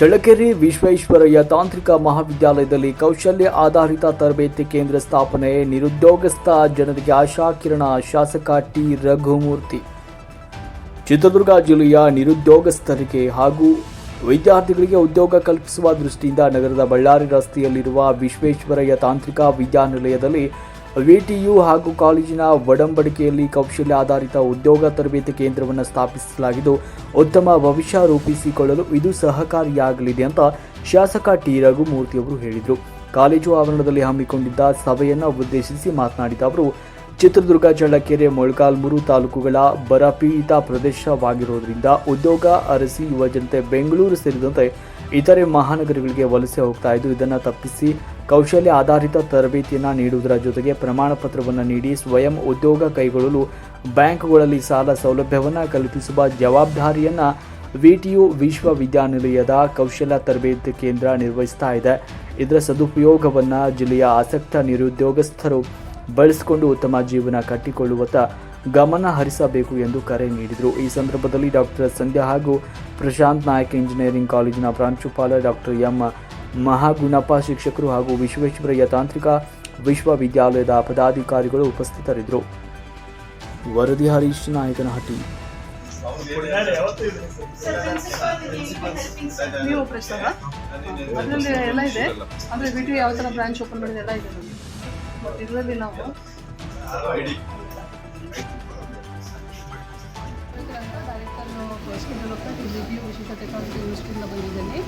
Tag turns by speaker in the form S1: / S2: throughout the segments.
S1: ಚಳ್ಳಕೆರೆ ವಿಶ್ವೇಶ್ವರಯ್ಯ ತಾಂತ್ರಿಕ ಮಹಾವಿದ್ಯಾಲಯದಲ್ಲಿ ಕೌಶಲ್ಯ ಆಧಾರಿತ ತರಬೇತಿ ಕೇಂದ್ರ ಸ್ಥಾಪನೆ, ನಿರುದ್ಯೋಗಸ್ಥ ಜನರಿಗೆ ಆಶಾಕಿರಣ, ಶಾಸಕ ಟಿ. ರಘುಮೂರ್ತಿ. ಚಿತ್ರದುರ್ಗ ಜಿಲ್ಲೆಯ ನಿರುದ್ಯೋಗಸ್ಥರಿಗೆ ಹಾಗೂ ವಿದ್ಯಾರ್ಥಿಗಳಿಗೆ ಉದ್ಯೋಗ ಕಲ್ಪಿಸುವ ದೃಷ್ಟಿಯಿಂದ ನಗರದ ಬಳ್ಳಾರಿ ರಸ್ತೆಯಲ್ಲಿರುವ ವಿಶ್ವೇಶ್ವರಯ್ಯ ತಾಂತ್ರಿಕ ವಿದ್ಯಾನಿಲಯದಲ್ಲಿ ವಿಟಿಯು ಹಾಗೂ ಕಾಲೇಜಿನ ಒಡಂಬಡಿಕೆಯಲ್ಲಿ ಕೌಶಲ್ಯ ಆಧಾರಿತ ಉದ್ಯೋಗ ತರಬೇತಿ ಕೇಂದ್ರವನ್ನು ಸ್ಥಾಪಿಸಲಾಗಿದ್ದು, ಉತ್ತಮ ಭವಿಷ್ಯ ರೂಪಿಸಿಕೊಳ್ಳಲು ಇದು ಸಹಕಾರಿಯಾಗಲಿದೆ ಅಂತ ಶಾಸಕ ಟಿ. ರಘುಮೂರ್ತಿಯವರು ಹೇಳಿದರು. ಕಾಲೇಜು ಆವರಣದಲ್ಲಿ ಹಮ್ಮಿಕೊಂಡಿದ್ದ ಸಭೆಯನ್ನು ಉದ್ದೇಶಿಸಿ ಮಾತನಾಡಿದ ಅವರು ಚಿತ್ರದುರ್ಗ, ಚಳ್ಳಕೆರೆ ಮೊಳಕಾಲ್ಮೂರು ತಾಲೂಕುಗಳ ಬರಪೀಡಿತ ಪ್ರದೇಶವಾಗಿರುವುದರಿಂದ ಉದ್ಯೋಗ ಅರಸಿ ಯುವಜನತೆ ಬೆಂಗಳೂರು ಸೇರಿದಂತೆ ಇತರೆ ಮಹಾನಗರಗಳಿಗೆ ವಲಸೆ ಹೋಗ್ತಾ ಇದ್ದು, ಇದನ್ನು ತಪ್ಪಿಸಿ ಕೌಶಲ್ಯ ಆಧಾರಿತ ತರಬೇತಿಯನ್ನು ನೀಡುವುದರ ಜೊತೆಗೆ ಪ್ರಮಾಣ ಪತ್ರವನ್ನು ನೀಡಿ ಸ್ವಯಂ ಉದ್ಯೋಗ ಕೈಗೊಳ್ಳಲು ಬ್ಯಾಂಕ್ಗಳಲ್ಲಿ ಸಾಲ ಸೌಲಭ್ಯವನ್ನು ಕಲ್ಪಿಸುವ ಜವಾಬ್ದಾರಿಯನ್ನು ವಿಟಿಯು ವಿಶ್ವವಿದ್ಯಾನಿಲಯದ ಕೌಶಲ್ಯ ತರಬೇತಿ ಕೇಂದ್ರ ನಿರ್ವಹಿಸ್ತಾ ಇದೆ. ಇದರ ಸದುಪಯೋಗವನ್ನು ಜಿಲ್ಲೆಯ ಆಸಕ್ತ ನಿರುದ್ಯೋಗಸ್ಥರು ಬಳಸಿಕೊಂಡು ಉತ್ತಮ ಜೀವನ ಕಟ್ಟಿಕೊಳ್ಳುವತ್ತ ಗಮನ ಹರಿಸಬೇಕು ಎಂದು ಕರೆ ನೀಡಿದರು. ಈ ಸಂದರ್ಭದಲ್ಲಿ ಡಾಕ್ಟರ್ ಸಂಧ್ಯಾ ಹಾಗೂ ಪ್ರಶಾಂತ್ ನಾಯಕ್ ಇಂಜಿನಿಯರಿಂಗ್ ಕಾಲೇಜಿನ ಪ್ರಾಂಶುಪಾಲ ಡಾಕ್ಟರ್ ಎಂ. ಮಹಾಗುಣಪ್ಪ ಶಿಕ್ಷಕರು ಹಾಗೂ ವಿಶ್ವೇಶ್ವರಯ್ಯ ತಾಂತ್ರಿಕ ವಿಶ್ವವಿದ್ಯಾಲಯದ ಪದಾಧಿಕಾರಿಗಳು ಉಪಸ್ಥಿತರಿದ್ದರು. ವರದಿ ಹರೀಶ್ ನಾಯಕನಹಟ್ಟಿ.
S2: ಎಲ್ಲ ಇದೆ. ಯಾವ ತರ ಬ್ರಾಂಚ್ ಓಪನ್ ಮಾಡಿದೆ ಎಲ್ಲ ಇದೆ. ಇದರಲ್ಲಿ ನಾವು ಸ್ಕಿಲ್ ಡೆವಲಪ್ಮೆಂಟ್ ವಿಡಿಯೋ ವಿಶೇಷ ಟೆಕ್ನಾಲಜಿ ಯೂನಿವರ್ಸಿಟಿಯಿಂದ ಬಂದಿದ್ದೀನಿ.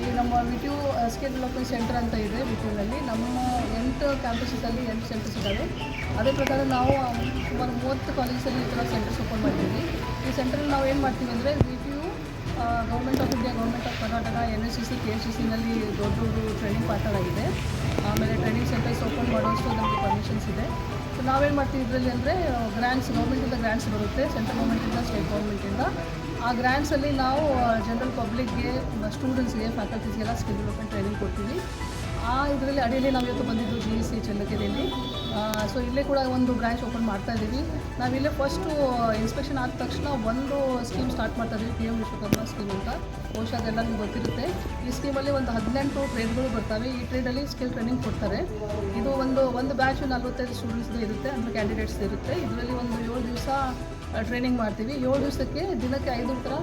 S2: ಈ ನಮ್ಮ ವಿಡಿಯೋ ಸ್ಕಿಲ್ ಡೆವಲಪ್ಮೆಂಟ್ ಸೆಂಟರ್ ಅಂತ ಇದೆ ವಿಡಿಯೋನಲ್ಲಿ ನಮ್ಮ ಎಂಟು ಕ್ಯಾಂಪಸಲ್ಲಿ ಎಂಟು ಸೆಂಟರ್ಸ್ ಇದ್ದಾವೆ. ಅದೇ ಪ್ರಕಾರ ನಾವು ಸುಮಾರು ಮೂವತ್ತು ಕಾಲೇಜಲ್ಲಿ ಈ ಥರ ಸೆಂಟರ್ಸ್ ಓಪನ್ ಮಾಡ್ತೀವಿ ಈ ಸೆಂಟ್ರಲ್ಲಿ ನಾವು ಏನು ಮಾಡ್ತೀವಿ ಅಂದರೆ you government of India of Karnataka N S C C K S C ಸಿನಲ್ಲಿ ದೊಡ್ಡ ದೊಡ್ಡ ಟ್ರೈನಿಂಗ್ ಆಗಿದೆ. ಆಮೇಲೆ ಟ್ರೈನಿಂಗ್ ಸೆಂಟರ್ಸ್ ಓಪನ್ ಮಾಡೋಷ್ಟು ನಮಗೆ ಪರ್ಮಿಷನ್ಸ್ ಇದೆ. ಸೊ ನಾವೇನು ಮಾಡ್ತೀವಿ ಇದರಲ್ಲಿ ಅಂದರೆ ಗ್ರ್ಯಾಂಟ್ಸ್ ಗೌರ್ಮೆಂಟಿಂದ ಗ್ರ್ಯಾಂಟ್ಸ್ ಬರುತ್ತೆ ಸೆಂಟ್ರಲ್ ಗೌರ್ಮೆಂಟಿಂದ ಸ್ಟೇಟ್ ಗೌರ್ಮೆಂಟಿಂದ ಆ ಗ್ರ್ಯಾಂಟ್ಸಲ್ಲಿ ನಾವು ಜನರಲ್ ಪಬ್ಲಿಕ್ಗೆ ಸ್ಟೂಡೆಂಟ್ಸ್ಗೆ ಫ್ಯಾಕಲ್ಟೀಸ್ಗೆಲ್ಲ ಸ್ಕಿಲ್ ಡೆವಲಪ್ಮೆಂಟ್ ಟ್ರೈನಿಂಗ್ ಕೊಡ್ತೀವಿ. ಆ ಇದರಲ್ಲಿ ಅಡಿಯಲ್ಲಿ ನಾವು ಇವತ್ತು ಬಂದಿದ್ದು ಜಿ ಸಿ ಚಂದಕೆರೆಯಲ್ಲಿ ಸೊ ಇಲ್ಲೇ ಕೂಡ ಒಂದು ಬ್ರಾಂಚ್ ಓಪನ್ ಮಾಡ್ತಾ ಇದ್ದೀವಿ. ನಾವಿಲ್ಲೇ ಫಸ್ಟು ಇನ್ಸ್ಪೆಕ್ಷನ್ ಆದ ತಕ್ಷಣ ಒಂದು ಸ್ಕೀಮ್ ಸ್ಟಾರ್ಟ್ ಮಾಡ್ತಾ ಇದ್ದೀವಿ ಪಿ ಎಂ ವಿಶ್ವಕರ್ಮ ಸ್ಕೀಮ್ ಅಂತ. ಬಹುಶಃ ಅದೆಲ್ಲ ನಿಮ್ಗೆ ಗೊತ್ತಿರುತ್ತೆ. ಈ ಸ್ಕೀಮಲ್ಲಿ ಒಂದು ಹದಿನೆಂಟು ಟ್ರೇಡ್ಗಳು ಬರ್ತವೆ. ಈ ಟ್ರೇಡಲ್ಲಿ ಸ್ಕಿಲ್ ಟ್ರೈನಿಂಗ್ ಕೊಡ್ತಾರೆ. ಇದು ಒಂದು ಒಂದು ಬ್ಯಾಚ್ ನಲ್ವತ್ತೈದು ಸ್ಟೂಡೆಂಟ್ಸ್ದು ಇರುತ್ತೆ, ಅಂದರೆ ಕ್ಯಾಂಡಿಡೇಟ್ಸ್ ಇರುತ್ತೆ. ಇದರಲ್ಲಿ ಒಂದು ಏಳು ದಿವಸ ಟ್ರೈನಿಂಗ್ ಮಾಡ್ತೀವಿ. ಏಳು ದಿವಸಕ್ಕೆ ದಿನಕ್ಕೆ ಐದು ಥರ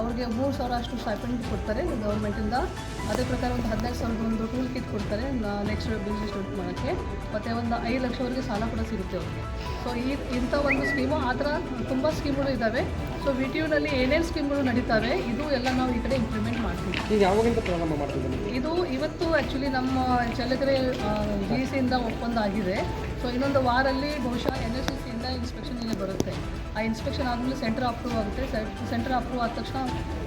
S2: ಅವ್ರಿಗೆ ಮೂರು ಸಾವಿರ ಅಷ್ಟು ಸ್ಟೈಪೆಂಡ್ ಕೊಡ್ತಾರೆ ಗೌರ್ಮೆಂಟಿಂದ ಅದೇ ಪ್ರಕಾರ ಒಂದು ಹದಿನೈದು ಸಾವಿರದ ಒಂದು ಟೂಲ್ ಕಿಟ್ ಕೊಡ್ತಾರೆ ನೆಕ್ಸ್ಟ್ ಬಿಸ್ನೆಸ್ ಸ್ಟಾರ್ಟ್ ಮಾಡೋಕ್ಕೆ. ಮತ್ತು ಒಂದು ಐದು ಲಕ್ಷವರೆಗೆ ಸಾಲ ಕೂಡ ಸಿಗುತ್ತೆ ಅವ್ರಿಗೆ. ಸೊ ಈ, ಇಂಥ ಒಂದು ಸ್ಕೀಮು ಆ ಥರ ತುಂಬ ಸ್ಕೀಮ್ಗಳು ಇದ್ದಾವೆ. ಸೊ ವಿ ಟಿ ಯುನಲ್ಲಿ ಏನೇನು ಸ್ಕೀಮ್ಗಳು ನಡೀತವೆ ಇದು ಎಲ್ಲ ನಾವು ಈ ಕಡೆ ಇಂಪ್ಲಿಮೆಂಟ್ ಮಾಡ್ತೀವಿ.
S3: ಈಗ ಯಾವಾಗಿಂದ ಪ್ರಾರಂಭ ಮಾಡ್ತಿದ್ದೀನಿ
S2: ಇದು ಇವತ್ತು ಆ್ಯಕ್ಚುಲಿ ನಮ್ಮ ಚಳ್ಳಕೆರೆ ಜಿ ಸಿಯಿಂದ ಒಪ್ಪಂದ ಆಗಿದೆ. ಸೊ ಇನ್ನೊಂದು ವಾರಲ್ಲಿ ಬಹುಶಃ ಎನ್ ಎಸ್ ಸಿ ಇಂದ ಇನ್ಸ್ಪೆಕ್ಷನ್ ಇಲ್ಲಿ ಬರುತ್ತೆ. ಆ ಇನ್ಸ್ಪೆಕ್ಷನ್ ಆದಮೇಲೆ ಸೆಂಟರ್ ಅಪ್ರೂವ್ ಆಗುತ್ತೆ. ಸೆಂಟರ್ ಅಪ್ರೂವ್ ಆದ ತಕ್ಷಣ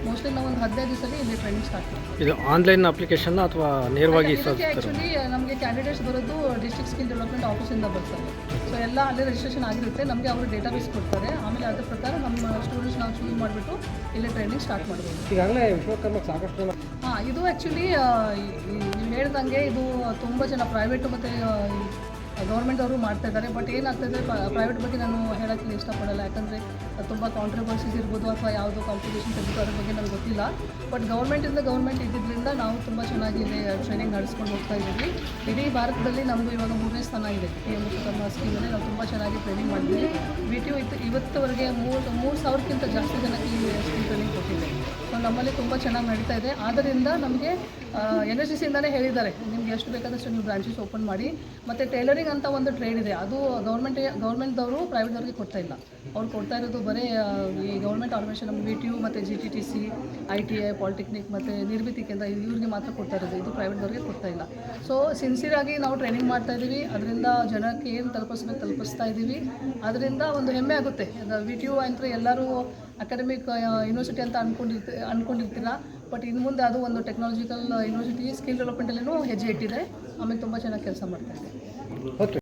S2: ಮೋಸ್ಟ್ಲಿ ನಾವು ಒಂದು ಹದಿನೈದು ದಿವಸದಲ್ಲಿ ಇಲ್ಲಿ ಟ್ರೈನಿಂಗ್ ಸ್ಟಾರ್ಟ್ ಮಾಡ್ತೀವಿ.
S3: ಇದು ಆನ್ಲೈನ್ ಅಪ್ಲಿಕೇಶನ್ ಅಥವಾ ನೇರವಾಗಿ
S2: ಆ್ಯಕ್ಚುಲಿ ನಮಗೆ ಕ್ಯಾಂಡಿಡೇಟ್ಸ್ ಬರೋದು ಡಿಸ್ಟ್ರಿಕ್ಟ್ ಸ್ಕಿಲ್ ಡೆವಲಪ್ಮೆಂಟ್ ಆಫೀಸಿಂದ ಬರ್ತಾರೆ ಸೊ ಎಲ್ಲ ಅಲ್ಲೇ ರಿಜಿಸ್ಟ್ರೇಷನ್ ಆಗಿರುತ್ತೆ. ನಮಗೆ ಅವರು ಡೇಟಾಬೇಸ್ ಕೊಡ್ತಾರೆ. ಆಮೇಲೆ ಅದ್ರ ಪ್ರಕಾರ ನಮ್ಮ ಸ್ಟೂಡೆಂಟ್ಸ್ ನಾವು ಚೂಸ್ ಮಾಡಿಬಿಟ್ಟು ಇಲ್ಲೇ ಟ್ರೈನಿಂಗ್ ಸ್ಟಾರ್ಟ್ ಮಾಡ್ಬೋದು.
S3: ಈಗಾಗಲೇ ವಿಶ್ವಕರ್ಮ ಸಾಕಷ್ಟು
S2: ಹಾಂ ಇದು ಆ್ಯಕ್ಚುಲಿ ನೀವು ಹೇಳ್ದಂಗೆ ಇದು ತುಂಬ ಜನ ಪ್ರೈವೇಟು ಮತ್ತು ಗೌರ್ಮೆಂಟ್ ಅವರು ಮಾಡ್ತಾ ಇದ್ದಾರೆ ಬಟ್ ಏನಾಗ್ತದೆ ಪ್ರೈವೇಟ್ ಬಗ್ಗೆ ನಾನು ಹೇಳೋಕ್ಕೆ ಇಷ್ಟಪಡಲ್ಲ. ಯಾಕಂದರೆ ತುಂಬ ಕಾಂಟ್ರವರ್ಸೀಸ್ ಇರ್ಬೋದು ಅಥವಾ ಯಾವುದು ಕಾಂಪಿಟೇಷನ್ ಇರ್ಬೋದು ಅದ್ರ ಬಗ್ಗೆ ನನಗೆ ಗೊತ್ತಿಲ್ಲ. ಬಟ್ ಗೌರ್ಮೆಂಟಿಂದ ಗೌರ್ಮೆಂಟ್ ಇದ್ದಿದ್ದರಿಂದ ನಾವು ತುಂಬ ಚೆನ್ನಾಗಿ ಇಲ್ಲಿ ಟ್ರೈನಿಂಗ್ ನಡೆಸ್ಕೊಂಡು ಹೋಗ್ತಾ ಇದ್ದೀವಿ. ಇಡೀ ಭಾರತದಲ್ಲಿ ನಮ್ಮದು ಇವಾಗ ಮೂರನೇ ಸ್ಥಾನ ಇದೆ. ಪಿ ಎಂ ವಿಶ್ವಕರ್ಮ ಸ್ಕೀಮಲ್ಲಿ ನಾವು ತುಂಬ ಚೆನ್ನಾಗಿ ಟ್ರೈನಿಂಗ್ ಮಾಡಿದ್ದೀವಿ. ವಿ ಟಿ ಯು ಇತ್ತು, ಇವತ್ತುವರೆಗೆ ಮೂರು ಮೂರು ಸಾವಿರಕ್ಕಿಂತ ಜಾಸ್ತಿ ಜನಕ್ಕೆ ಈ ಸ್ಕೀಮ್ ಟ್ರೈನಿಂಗ್ ಕೊಟ್ಟಿದೆ. ಸೊ ನಮ್ಮಲ್ಲಿ ತುಂಬ ಚೆನ್ನಾಗಿ ನಡೀತಾ ಇದೆ. ಆದ್ದರಿಂದ ನಮಗೆ ಎನ್ ಎಸ್ ಸಿ ಸಿಂದಲೇ ಹೇಳಿದ್ದಾರೆ, ನಿಮಗೆ ಎಷ್ಟು ಬೇಕಾದಷ್ಟು ನೀವು ಬ್ರಾಂಚಸ್ ಓಪನ್ ಮಾಡಿ. ಮತ್ತು ಟೈಲರಿಂಗ್ ಅಂತ ಒಂದು ಟ್ರೇಡ್ ಇದೆ. ಅದು ಗೌರ್ಮೆಂಟ್ ಗೌರ್ಮೆಂಟ್ದವರು ಪ್ರೈವೇಟ್ದವ್ರಿಗೆ ಕೊಡ್ತಾ ಇಲ್ಲ. ಅವ್ರು ಕೊಡ್ತಾ ಇರೋದು ಬರೀ ಈ government organisation V T U ಮತ್ತು G T T C I T I polytechnic ಮತ್ತು ನಿರ್ಮಿತಿ ಕೇಂದ್ರ ಇವ್ರಿಗೆ ಮಾತ್ರ ಕೊಡ್ತಾ ಇರೋದು. ಇದು ಪ್ರೈವೇಟ್ದವ್ರಿಗೆ ಕೊಡ್ತಾ ಇಲ್ಲ. ಸೊ ಸಿನ್ಸಿಯರಾಗಿ ನಾವು ಟ್ರೈನಿಂಗ್ ಮಾಡ್ತಾ ಇದ್ದೀವಿ ಅದರಿಂದ ಜನಕ್ಕೆ ಏನು ತಲುಪಿಸ್ಬೇಕು ತಲುಪಿಸ್ತಾ ಇದ್ದೀವಿ ಅದರಿಂದ ಒಂದು ಹೆಮ್ಮೆ ಆಗುತ್ತೆ. ವಿ ಟಿ ಯು ಅಂದರೆ ಎಲ್ಲರೂ ಅಕಾಡೆಮಿಕ್ ಯೂನಿವರ್ಸಿಟಿ ಅಂತ ಅಂದ್ಕೊಂಡಿರ್ತೀ ಅಂದ್ಕೊಂಡಿರ್ತೀರ ಬಟ್ ಇನ್ನು ಮುಂದೆ ಅದು ಒಂದು ಟೆಕ್ನಾಲಜಿಕಲ್ ಯೂನಿವರ್ಸಿಟಿ ಸ್ಕಿಲ್ ಡೆವಲಪ್ಮೆಂಟಲ್ಲೂ ಹೆಜ್ಜೆ ಇಟ್ಟಿದೆ ಆಮೇಲೆ ತುಂಬ ಚೆನ್ನಾಗಿ ಕೆಲಸ ಮಾಡ್ತಾ ಇದೆ.
S3: Bakın.